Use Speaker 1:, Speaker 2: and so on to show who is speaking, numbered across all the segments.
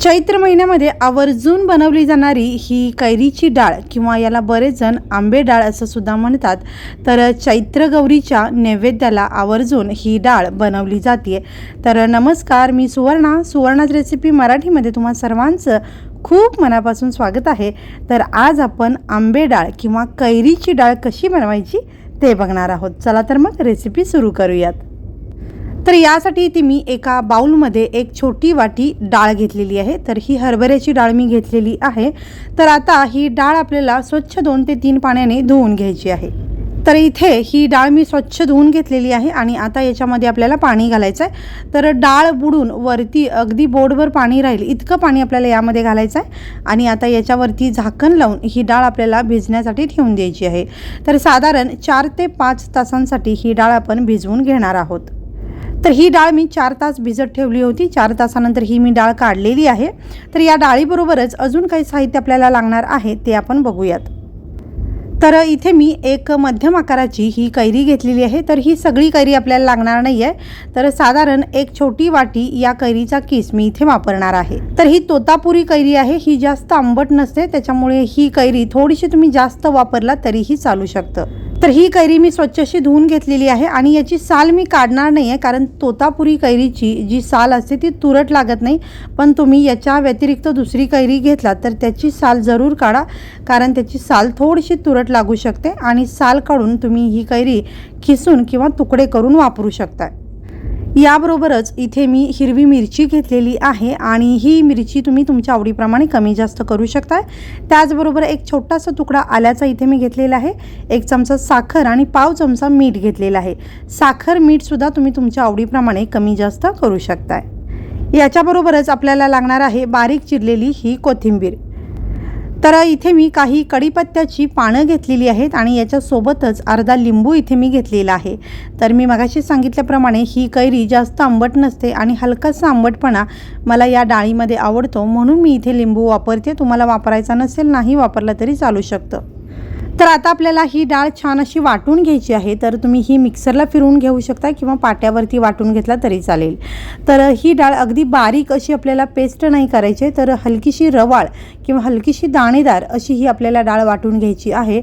Speaker 1: चैत्र महिन्यामध्ये आवर्जून बनवली जाणारी ही कैरीची डाळ किंवा याला बरेच जण आंबे डाळ असं सुद्धा म्हणतात. तर चैत्र गौरीच्या नैवेद्याला आवर्जून ही डाळ बनवली जाते. तर नमस्कार मी सुवर्णा. सुवर्णाच रेसिपी मराठीमध्ये तुम्हा सर्वांचं खूप मनापासून स्वागत आहे. तर आज आपण आंबे डाळ किंवा कैरीची डाळ कशी बनवायची ते बघणार आहोत. चला तर मग रेसिपी सुरू करूयात. तर यासाठी ती मी एका बाऊलमध्ये एक छोटी वाटी डाळ घेतलेली आहे. तर ही हरभऱ्याची डाळ मी घेतलेली आहे. तर आता ही डाळ आपल्याला स्वच्छ दोन ते तीन पाण्याने धुवून घ्यायची आहे. तर इथे ही डाळ मी स्वच्छ धुवून घेतलेली आहे आणि आता याच्यामध्ये आपल्याला पाणी घालायचं आहे तर डाळ बुडून वरती अगदी बोर्डवर पाणी राहील इतकं पाणी आपल्याला यामध्ये घालायचं आहे आणि आता याच्यावरती झाकण लावून ही डाळ आपल्याला भिजण्यासाठी ठेवून द्यायची आहे. तर साधारण चार ते पाच तासांसाठी ही डाळ आपण भिजवून घेणार आहोत. तर ही डाळ मी चार तास भिजत ठेवली होती. चार तासानंतर ही मी डाळ काढलेली आहे. तर या डाळीबरोबरच अजून काही साहित्य आपल्याला लागणार आहे ते आपण बघूयात. तर इथे मी एक मध्यम आकाराची ही कैरी घेतलेली आहे. तर ही सगळी कैरी आपल्याला लागणार नाही आहे तर साधारण एक छोटी वाटी या कैरीचा किस मी इथे वापरणार आहे. तर ही तोतापुरी कैरी आहे. ही जास्त आंबट नसते. त्याच्यामुळे ही कैरी थोडीशी तुम्ही जास्त वापरला तरीही चालू शकतं. तर ही कैरी मी स्वच्छ अशी धुवून घेतलेली आहे आणि याची साल मी काढणार नाही आहे कारण तोतापुरी कैरीची जी साल असते ती तुरट लागत नाही. पण तुम्ही याच्या व्यतिरिक्त दुसरी कैरी घेतला तर त्याची साल जरूर काढा कारण त्याची साल थोडीशी तुरट लागू शकते आणि साल काढून तुम्ही ही कैरी खिसून किंवा तुकडे करून वापरू शकता. याबरोबरच इथे मी हिरवी मिरची घेतलेली आहे आणि ही मिरची तुम्ही तुमच्या आवडीप्रमाणे कमी जास्त करू शकता त्याचबरोबर एक छोटासा तुकडा आल्याचा इथे मी घेतलेला आहे. एक चमचा साखर आणि पाव चमचा मीठ घेतलेला आहे. साखर मीठसुद्धा तुम्ही तुमच्या आवडीप्रमाणे कमी जास्त करू शकताय. याच्याबरोबरच आपल्याला लागणार आहे बारीक चिरलेली ही कोथिंबीर. तर इथे मी काही कडीपत्त्याची पानं घेतलेली आहेत आणि याच्यासोबतच अर्धा लिंबू इथे मी घेतलेला आहे. तर मी मगाशी सांगितल्याप्रमाणे ही कैरी जास्त आंबट नसते आणि हलकासा आंबटपणा मला या डाळीमध्ये आवडतो. म्हणून मी इथे लिंबू वापरते. तुम्हाला वापरायचा नसेल नाही वापरला तरी चालू शकतं. तर आता आपल्याला ही डाळ छान अशी वाटून घ्यायची आहे. तर तुम्ही ही मिक्सरला फिरवून घेऊ शकता किंवा पाट्यावरती वाटून घेतला तरी चालेल. तर ही डाळ अगदी बारीक अशी आपल्याला पेस्ट नाही करायची आहे, तर हलकीशी रवाळ किंवा हलकीशी दाणेदार अशी ही आपल्याला डाळ वाटून घ्यायची आहे.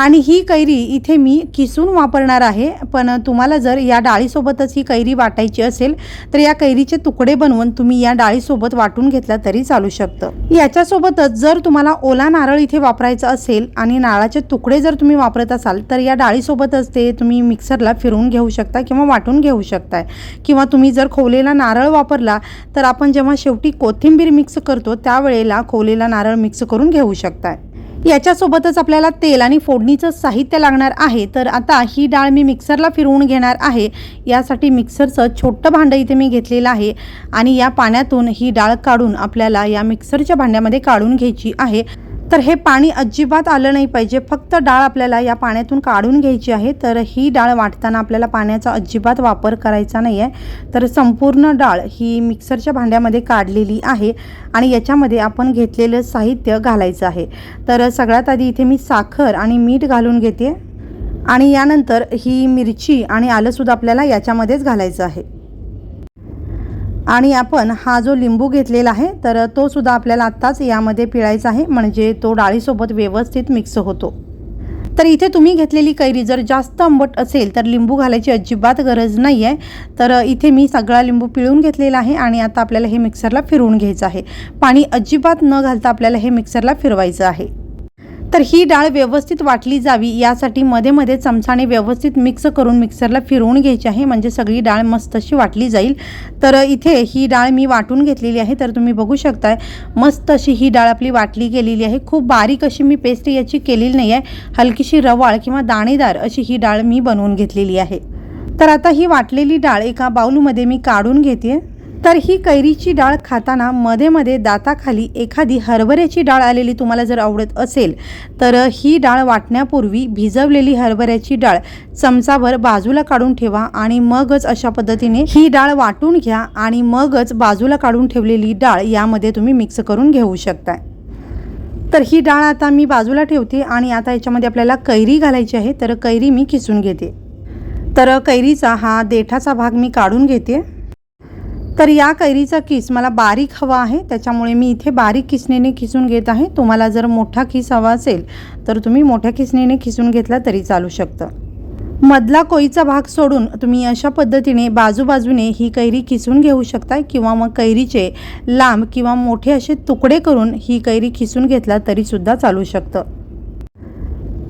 Speaker 1: आणि ही कैरी इथे मी किसून वापरणार आहे पण तुम्हाला जर या डाळीसोबतच ही कैरी वाटायची असेल तर या कैरीचे तुकडे बनवून तुम्ही या डाळीसोबत वाटून घेतला तरी चालू शकतं. याच्यासोबतच जर तुम्हाला ओला नारळ इथे वापरायचा असेल आणि नारळाचे तुकडे जर तुम्ही वापरत असाल तर या डाळीसोबतच ते तुम्ही मिक्सरला फिरवून घेऊ शकता किंवा वाटून घेऊ शकताय. किंवा तुम्ही जर खोवलेला नारळ वापरला तर आपण जेव्हा शेवटी कोथिंबीर मिक्स करतो त्यावेळेला खोवलेला नारळ मिक्स करून घेऊ शकताय. याच्यासोबतच आपल्याला तेल आणि फोडणीचं साहित्य लागणार आहे. तर आता ही डाळ मी मिक्सरला फिरवून घेणार आहे. यासाठी मिक्सरचं छोटं भांडं इथे मी घेतलेलं आहे. आणि या पाण्यातून ही डाळ काढून आपल्याला या मिक्सरच्या भांड्यामध्ये काढून घ्यायची आहे. तर हे पाणी अजिबात आलं नाही पाहिजे. फक्त डाळ आपल्याला या पाण्यातून काढून घ्यायची आहे. तर ही डाळ वाटताना आपल्याला पाण्याचा अजिबात वापर करायचा नाही आहे तर संपूर्ण डाळ ही मिक्सरच्या भांड्यामध्ये काढलेली आहे आणि याच्यामध्ये आपण घेतलेलं साहित्य घालायचं आहे. तर सगळ्यात आधी इथे मी साखर आणि मीठ घालून घेते. आणि यानंतर ही मिरची आणि आलंसुद्धा आपल्याला याच्यामध्येच घालायचं आहे. आणि आपण हा जो लिंबू घेतलेला आहे तर तो सुद्धा आपल्याला आत्ताच यामध्ये पिळायचा आहे म्हणजे तो डाळीसोबत व्यवस्थित मिक्स होतो. तर इथे तुम्ही घेतलेली कैरी जर जास्त आंबट असेल तर लिंबू घालायची अजिबात गरज नाही आहे तर इथे मी सगळा लिंबू पिळून घेतलेला आहे आणि आता आपल्याला हे मिक्सरला फिरवून घ्यायचं आहे. पाणी अजिबात न घालता आपल्याला हे मिक्सरला फिरवायचं आहे. तर ही डाळ व्यवस्थित वाटली जावी यासाठी मध्ये मध्ये चमचाने व्यवस्थित मिक्स करून मिक्सरला फिरवून घ्यायची आहे. म्हणजे सगळी डाळ मस्त अशी वाटली जाईल. तर इथे ही डाळ मी वाटून घेतलेली आहे. तर तुम्ही बघू शकताय मस्त अशी ही डाळ आपली वाटली गेलेली आहे. खूप बारीक अशी मी पेस्ट याची केलेली नाही आहे हलकीशी रवाळ किंवा दाणेदार अशी ही डाळ मी बनवून घेतलेली आहे. तर आता ही वाटलेली डाळ एका बाऊलमध्ये मी काढून घेते तर ही कैरीची डाळ खाताना मध्ये मध्ये दाताखाली एखादी हरभऱ्याची डाळ आलेली तुम्हाला जर आवडत असेल तर ही डाळ वाटण्यापूर्वी भिजवलेली हरभऱ्याची डाळ चमचाभर बाजूला काढून ठेवा आणि मगच अशा पद्धतीने ही डाळ वाटून घ्या आणि मगच बाजूला काढून ठेवलेली डाळ यामध्ये तुम्ही मिक्स करून घेऊ शकता तर ही डाळ आता मी बाजूला ठेवते आणि आता याच्यामध्ये आपल्याला कैरी घालायची आहे तर कैरी मी खिसून घेते. तर कैरीचा हा देठाचा भाग मी काढून घेते. तर या कैरीचा किस मला बारीक हवा आहे त्याच्यामुळे मी इथे बारीक किसणीने खिसून घेत आहे. तुम्हाला जर मोठा किस हवा असेल तर तुम्ही मोठ्या किसणीने खिसून घेतला तरी चालू शकतं. मधला कोईचा भाग सोडून तुम्ही अशा पद्धतीने बाजूबाजूने ही कैरी खिसून घेऊ शकता किंवा मग कैरीचे लांब किंवा मोठे असे तुकडे करून ही कैरी खिसून घेतला तरीसुद्धा चालू शकतं.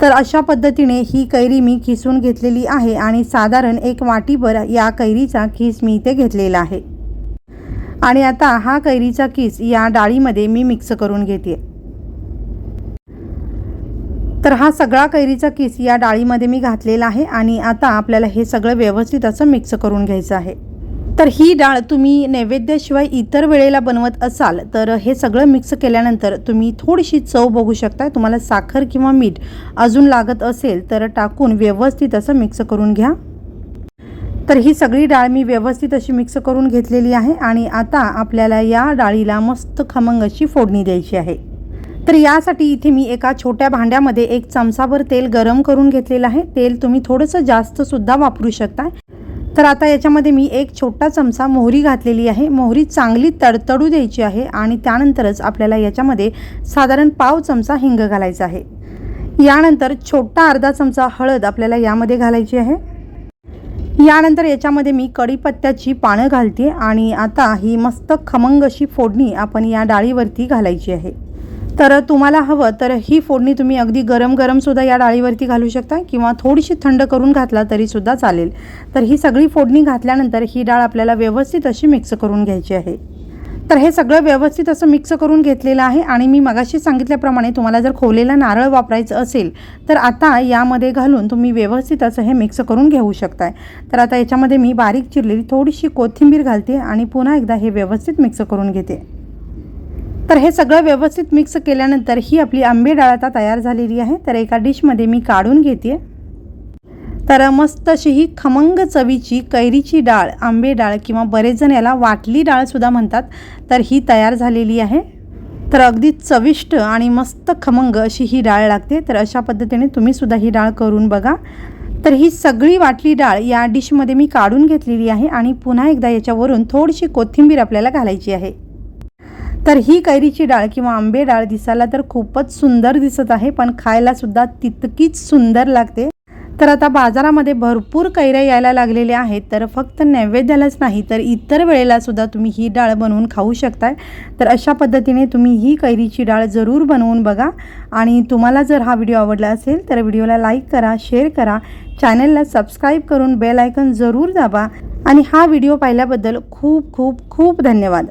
Speaker 1: तर अशा पद्धतीने ही कैरी मी खिसून घेतलेली आहे आणि साधारण एक वाटीभर या कैरीचा खिस मी इथे घेतलेला आहे. आणि आता हा कैरीचा किस या डाळीमध्ये मी मिक्स करून घेते. तर हा सगळा कैरीचा किस या डाळीमध्ये मी घातलेला आहे आणि आता आपल्याला हे सगळं व्यवस्थित असं मिक्स करून घ्यायचं आहे. तर ही डाळ तुम्ही नैवेद्याशिवाय इतर वेळेला बनवत असाल तर हे सगळं मिक्स केल्यानंतर तुम्ही थोडीशी चव बघू शकता तुम्हाला साखर किंवा मीठ अजून लागत असेल तर टाकून व्यवस्थित असं मिक्स करून घ्या. तर ही सगळी डाळ मी व्यवस्थित अशी मिक्स करून घेतलेली आहे आणि आता आपल्याला या डाळीला मस्त खमंग अशी फोडणी द्यायची आहे. तर यासाठी इथे मी एका छोट्या भांड्यामध्ये एक चमचाभर तेल गरम करून घेतलेलं आहे. तेल तुम्ही थोडंसं जास्तसुद्धा वापरू शकता. तर आता याच्यामध्ये मी एक छोटा चमचा मोहरी घातलेली आहे. मोहरी चांगली तडतडू द्यायची आहे आणि त्यानंतरच आपल्याला याच्यामध्ये साधारण पाव चमचा हिंग घालायचा आहे. यानंतर छोटा अर्धा चमचा हळद आपल्याला यामध्ये घालायची आहे. यानंतर याच्यामध्ये मी कढीपत्त्याची पानं घालते आणि आता ही मस्त खमंग अशी फोडणी आपण या डाळीवरती घालायची आहे. तर तुम्हाला हवं तर ही फोडणी तुम्ही अगदी गरम गरमसुद्धा या डाळीवरती घालू शकता किंवा थोडीशी थंड करून घातला तरीसुद्धा चालेल. तर ही सगळी फोडणी घातल्यानंतर ही डाळ आपल्याला व्यवस्थित अशी मिक्स करून घ्यायची आहे. तर हे सगळं व्यवस्थित असं मिक्स करून घेतलेलं आहे आणि मी मगाशी सांगितल्याप्रमाणे तुम्हाला जर खोवलेला नारळ वापरायचं असेल तर आता यामध्ये घालून तुम्ही व्यवस्थित असं हे मिक्स करून घेऊ शकताय. तर आता याच्यामध्ये मी बारीक चिरलेली थोडीशी कोथिंबीर घालते आणि पुन्हा एकदा हे व्यवस्थित मिक्स करून घेते. तर हे सगळं व्यवस्थित मिक्स केल्यानंतर ही आपली आंबे डाळ आता तयार झालेली आहे. तर एका डिशमध्ये मी काढून घेते. तर मस्त अशी ही खमंग चवीची कैरीची डाळ आंबे डाळ किंवा बरेच जण याला वाटली डाळसुद्धा म्हणतात. तर ही तयार झालेली आहे. तर अगदी चविष्ट आणि मस्त खमंग अशी ही डाळ लागते. तर अशा पद्धतीने तुम्हीसुद्धा ही डाळ करून बघा. तर ही सगळी वाटली डाळ या डिशमध्ये मी काढून घेतलेली आहे आणि पुन्हा एकदा याच्यावरून थोडीशी कोथिंबीर आपल्याला घालायची आहे. तर ही कैरीची डाळ किंवा आंबे डाळ दिसायला तर खूपच सुंदर दिसत आहे पण खायलासुद्धा तितकीच सुंदर लागते. तर आता बाजारामध्ये भरपूर कैऱ्या यायला लागलेल्या आहेत तर फक्त नैवेद्यालाच नाही तर इतर वेळेला सुद्धा तुम्ही ही डाळ बनवून खाऊ शकताय. तर अशा पद्धतीने तुम्ही ही कैरीची डाळ जरूर बनवून बघा. आणि तुम्हाला जर हा व्हिडिओ आवडला असेल तर व्हिडिओला लाईक करा शेअर करा. चॅनलला सबस्क्राईब करून बेल आयकन जरूर दाबा. आणि हा व्हिडिओ पाहिल्याबद्दल खूप खूप खूप धन्यवाद.